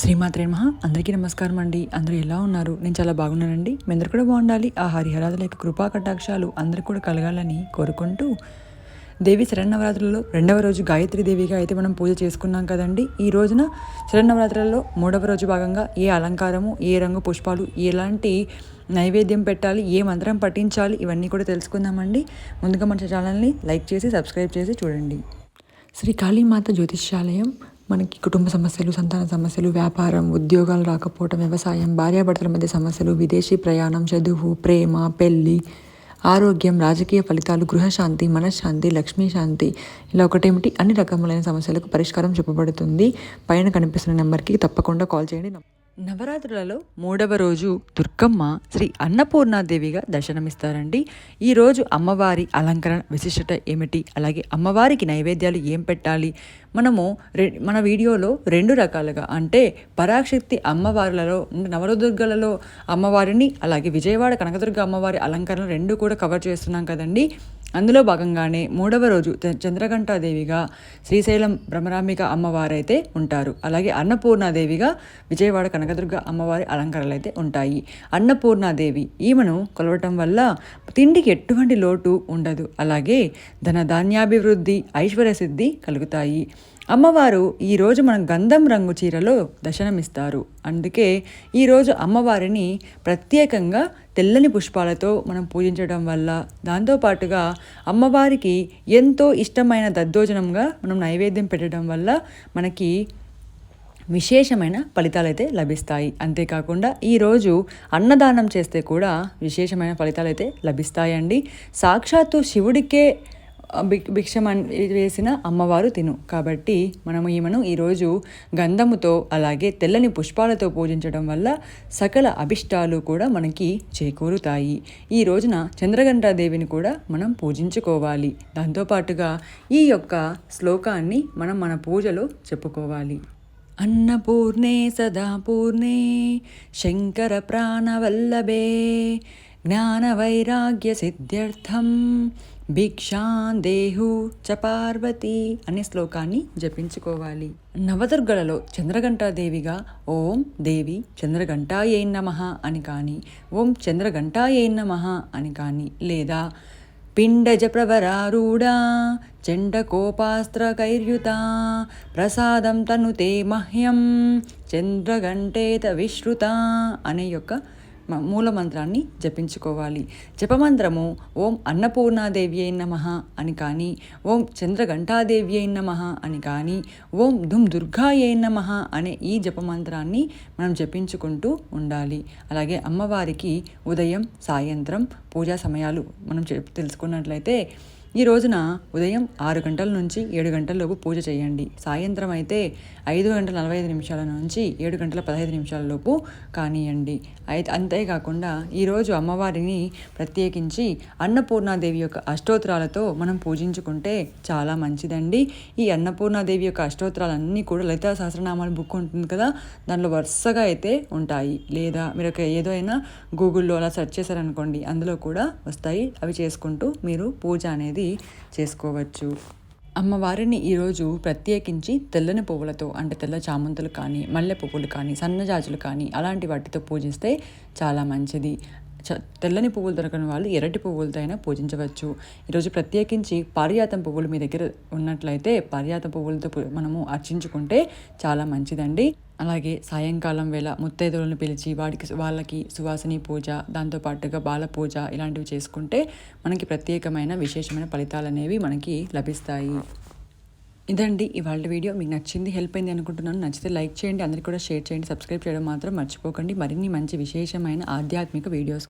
శ్రీమాత్రే మహా అందరికీ నమస్కారం అండి. అందరూ ఎలా ఉన్నారు? నేను చాలా బాగున్నానండి. మీ అందరు కూడా బాగుండాలి. ఆ హరిహరాదుల యొక్క కృపా కటాక్షాలు అందరికి కూడా కలగాలని కోరుకుంటూ దేవి శరణవరాత్రులలో రెండవ రోజు గాయత్రి దేవిగా అయితే మనం పూజ చేసుకున్నాం కదండి. ఈ రోజున శరణవరాత్రులలో మూడవ రోజు భాగంగా ఏ అలంకారము ఏ రంగు పుష్పాలు ఎలాంటి నైవేద్యం పెట్టాలి ఏ మంత్రం పఠించాలి ఇవన్నీ కూడా తెలుసుకుందామండి. ముందుగా మన ఛానల్ని లైక్ చేసి సబ్స్క్రైబ్ చేసి చూడండి. శ్రీ కాళీమాత జ్యోతిష్యాలయం మనకి కుటుంబ సమస్యలు సంతాన సమస్యలు వ్యాపారం ఉద్యోగాలు రాకపోవటం వ్యవసాయం భార్యాభర్తల మధ్య సమస్యలు విదేశీ ప్రయాణం చదువు ప్రేమ పెళ్ళి ఆరోగ్యం రాజకీయ ఫలితాలు గృహశాంతి మనశ్శాంతి లక్ష్మీ శాంతి. ఇలా ఒకటేమిటి? అన్ని రకములైన సమస్యలకు పరిష్కారం చెప్పబడుతుంది పైన కనిపిస్తున్న నెంబర్కి తప్పకుండా కాల్ చేయండి. నవరాత్రులలో మూడవ రోజు దుర్గమ్మ శ్రీ అన్నపూర్ణాదేవిగా దర్శనమిస్తారండి. ఈరోజు అమ్మవారి అలంకరణ విశిష్టత ఏమిటి? అలాగే అమ్మవారికి నైవేద్యాలు ఏం పెట్టాలి? మనము రె మన వీడియోలో రెండు రకాలుగా అంటే పరాశక్తి అమ్మవారులలో నవరదుర్గలలో అమ్మవారిని అలాగే విజయవాడ కనకదుర్గ అమ్మవారి అలంకరణ రెండు కూడా కవర్ చేస్తున్నాం కదండి. అందులో భాగంగానే మూడవ రోజు చంద్రఘంటాదేవిగా శ్రీశైలం భ్రమరాంబిక అమ్మవారైతే ఉంటారు. అలాగే అన్నపూర్ణాదేవిగా విజయవాడ కనకదుర్గ అమ్మవారి అలంకరణలు అయితే ఉంటాయి. అన్నపూర్ణాదేవి ఈమెను కొలవటం వల్ల తిండికి ఎటువంటి లోటు ఉండదు. అలాగే ధన ధాన్యాభివృద్ధి ఐశ్వర్య సిద్ధి కలుగుతాయి. అమ్మవారు ఈరోజు మనం గంధం రంగు చీరలో దర్శనమిస్తారు. అందుకే ఈరోజు అమ్మవారిని ప్రత్యేకంగా తెల్లని పుష్పాలతో మనం పూజించడం వల్ల దాంతోపాటుగా అమ్మవారికి ఎంతో ఇష్టమైన దద్దోజనంగా మనం నైవేద్యం పెట్టడం వల్ల మనకి విశేషమైన ఫలితాలు అయితే లభిస్తాయి. అంతేకాకుండా ఈరోజు అన్నదానం చేస్తే కూడా విశేషమైన ఫలితాలు అయితే లభిస్తాయండి. సాక్షాత్తు శివుడికే భిక్షం వేసిన అమ్మవారు తిను. కాబట్టి మనము ఈమెను ఈరోజు గంధముతో అలాగే తెల్లని పుష్పాలతో పూజించడం వల్ల సకల అభిష్టాలు కూడా మనకి చేకూరుతాయి. ఈ రోజున చంద్రగంటాదేవిని కూడా మనం పూజించుకోవాలి. దాంతోపాటుగా ఈ యొక్క శ్లోకాన్ని మనం మన పూజలో చెప్పుకోవాలి. అన్నపూర్ణే సదా పూర్ణే శంకర ప్రాణవల్లభే జ్ఞానవైరాగ్య సిద్ధ్యర్థం భిక్షాందేహు చ పార్వతి అనే శ్లోకాన్ని జపించుకోవాలి. నవదుర్గలలో చంద్రఘంటాదేవిగా ఓం దేవి చంద్రఘంటాయై నమ అని కానీ ఓం చంద్రఘంటాయై నమ అని కానీ లేదా పిండజ ప్రవరారూఢా చండకోపాస్త్రకైర్యుత ప్రసాదం తనుతే మహ్యం చంద్రఘంటేత విశ్రుత అనే యొక్క మూల మంత్రాన్ని జపించుకోవాలి. జపమంత్రము ఓం అన్నపూర్ణాదేవి అయిన నమ అని కానీ ఓం చంద్రఘంటాదేవి అయిన నమ అని కానీ ఓం ధుమ్ దుర్గాయ నమ అనే ఈ జపమంత్రాన్ని మనం జపించుకుంటూ ఉండాలి. అలాగే అమ్మవారికి ఉదయం సాయంత్రం పూజా సమయాలు మనం తెలుసుకున్నట్లయితే ఈ రోజున ఉదయం ఆరు గంటల నుంచి ఏడు గంటలలోపు పూజ చేయండి. సాయంత్రం అయితే ఐదు గంటల నలభై ఐదు నిమిషాల నుంచి ఏడు గంటల పదహైదు నిమిషాల లోపు కానియండి. అయితే అంతేకాకుండా ఈరోజు అమ్మవారిని ప్రత్యేకించి అన్నపూర్ణాదేవి యొక్క అష్టోత్తరాలతో మనం పూజించుకుంటే చాలా మంచిదండి. ఈ అన్నపూర్ణాదేవి యొక్క అష్టోత్తరాలన్నీ కూడా లలితా సహస్రనామాల బుక్ ఉంటుంది కదా దానిలో వరుసగా అయితే ఉంటాయి. లేదా మీరు ఏదో అయినా గూగుల్లో అలా సెర్చ్ చేశారనుకోండి అందులో కూడా వస్తాయి. అవి చేసుకుంటూ మీరు పూజ అనేది అనేది చేసుకోవచ్చు. అమ్మవారిని ఈరోజు ప్రత్యేకించి తెల్లని పువ్వులతో అంటే తెల్ల చామంతులు కానీ మల్లె పువ్వులు కానీ సన్నజాజులు కానీ అలాంటి వాటితో పూజిస్తే చాలా మంచిది. తెల్లని పువ్వులు దొరకని వాళ్ళు ఎర్రటి పువ్వులతో అయినా పూజించవచ్చు. ఈరోజు ప్రత్యేకించి పారియాతం పువ్వులు మీ దగ్గర ఉన్నట్లయితే పారియాతం పువ్వులతో మనము అర్చించుకుంటే చాలా మంచిదండి. అలాగే సాయంకాలం వేళ ముత్తైదులను పిలిచి వాడికి వాళ్ళకి సువాసిని పూజ దాంతోపాటుగా బాల పూజ ఇలాంటివి చేసుకుంటే మనకి ప్రత్యేకమైన విశేషమైన ఫలితాలు అనేవి మనకి లభిస్తాయి. ఇదండి ఇవాళ వీడియో. మీకు నచ్చింది హెల్ప్ అయింది అనుకుంటున్నాను. నచ్చితే లైక్ చేయండి అందరికీ కూడా షేర్ చేయండి సబ్స్క్రైబ్ చేయడం మాత్రం మర్చిపోకండి. మరిన్ని మంచి విశేషమైన ఆధ్యాత్మిక వీడియోస్